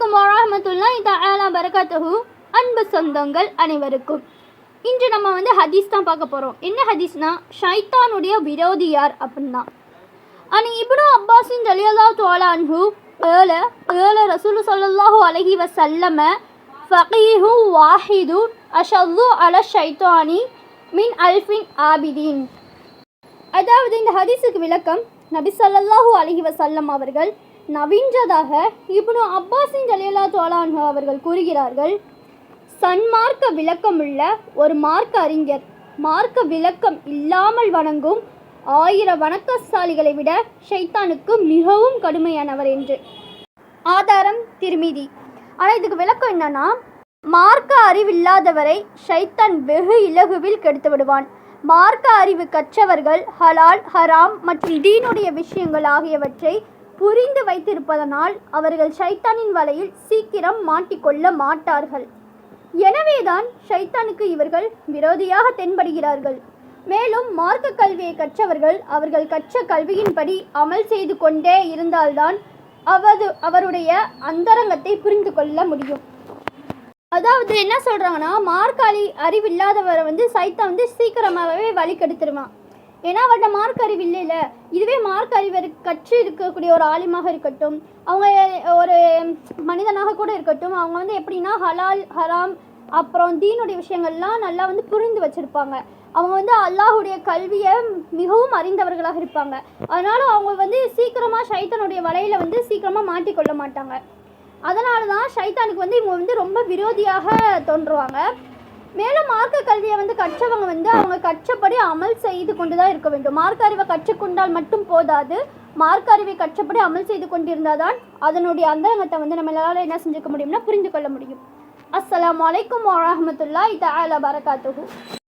அலைக்கும் வரமத்துல்லாஹி தஆலா பரகாத்துஹு. அன்பு சொந்தங்கள் அனைவருக்கும். இன்று நம்ம வந்து ஹதீஸ் தான் பார்க்க போகிறோம் என்ன ஹதீஸ்னா ஷைத்தானுடைய விரோதி யார் அப்படின்னா. அனி இப்னு அப்பாஸின் ஜலியல்லா தோலா அன்ஹு ஏல ஏல சொல்லல்லாஹு அலஹி வசல்லம ஃபகீஹு வாஹிது அஷல்லு அல ஷைத்தானி மின் அல்ஃபின் ஆபிதீன். அதாவது இந்த ஹதீஸுக்கு விளக்கம் நபி சொல்லல்லாஹு அலஹி வசல்லம் அவர்கள் நவீன்றதாக இப்னு அப்பாஸின் ஜலியல்லா தோலான் அவர்கள் கூறுகிறார்கள் சன்மார்க்க விளக்கமுள்ள ஒரு மார்க்க அறிஞர் மார்க்க விளக்கம் இல்லாமல் வணங்கும் ஆயிரம் வணக்கசாலிகளை விட ஷைத்தானுக்கு மிகவும் கடுமையானவர் என்று. ஆதாரம் திருமிதி. ஆனால் இதுக்கு விளக்கம் என்னன்னா மார்க்க அறிவில்லாதவரை ஷைத்தான் வெகு இலகுவில் கெடுத்து விடுவான் மார்க்க அறிவு கற்றவர்கள் ஹலால் ஹராம் மற்றும் தீனுடைய விஷயங்கள் ஆகியவற்றை புரிந்து வைத்திருப்பதனால் அவர்கள் ஷைத்தானின் வலையில் சீக்கிரம் மாட்டிக்கொள்ள மாட்டார்கள். எனவேதான் ஷைத்தானுக்கு இவர்கள் விரோதியாக தென்படுகிறார்கள். மேலும் மார்க்க கல்வியை கற்றவர்கள் அவர்கள் கற்ற கல்வியின்படி அமல் செய்து கொண்டே இருந்தால்தான் அவது அவருடைய அந்தரங்கத்தை புரிந்து கொள்ள முடியும். அதாவது என்ன சொல்கிறாங்கன்னா மார்க்காலி அறிவில்லாதவரை வந்து சைத்தா வந்து சீக்கிரமாகவே வழி கெடுத்துருவான். ஏன்னா அவர்கிட்ட மார்க் அறிவு இல்லைல்ல இதுவே மார்க் அறிவு கற்று இருக்கக்கூடிய ஒரு ஆலிமாக இருக்கட்டும். அவங்க ஒரு மனிதனாக கூட இருக்கட்டும். அவங்க வந்து எப்படின்னா ஹலால் ஹராம் அப்புறம் தீனுடைய விஷயங்கள்லாம் நல்லா வந்து புரிந்து வச்சுருப்பாங்க. அவங்க வந்து அல்லாஹுடைய கல்வியை மிகவும் அறிந்தவர்களாக இருப்பாங்க. அதனால் அவங்க வந்து சீக்கிரமாக சைத்தனுடைய வலையில் வந்து சீக்கிரமாக மாட்டிக்கொள்ள மாட்டாங்க. அதனால தான் ஷைத்தானுக்கு வந்து இவங்க வந்து ரொம்ப விரோதியாக தோன்றுவாங்க. மேலும் மார்க்க கல்வியை வந்து கற்றவங்க வந்து அவங்க கற்றபடி அமல் செய்து கொண்டு தான் இருக்க வேண்டும். மார்க்க அறிவை கற்றுக்கொண்டால் மட்டும் போதாது. மார்க்க அறிவை கற்றபடி அமல் செய்து கொண்டிருந்தால் தான் அதனுடைய அந்தரங்கத்தை வந்து நம்மளால் என்ன செஞ்சுக்க முடியும்னா புரிந்து கொள்ள முடியும். அஸ்லாம் வலைக்கம் வரமத்துல்லா இது தஆலா பரகாத்துகு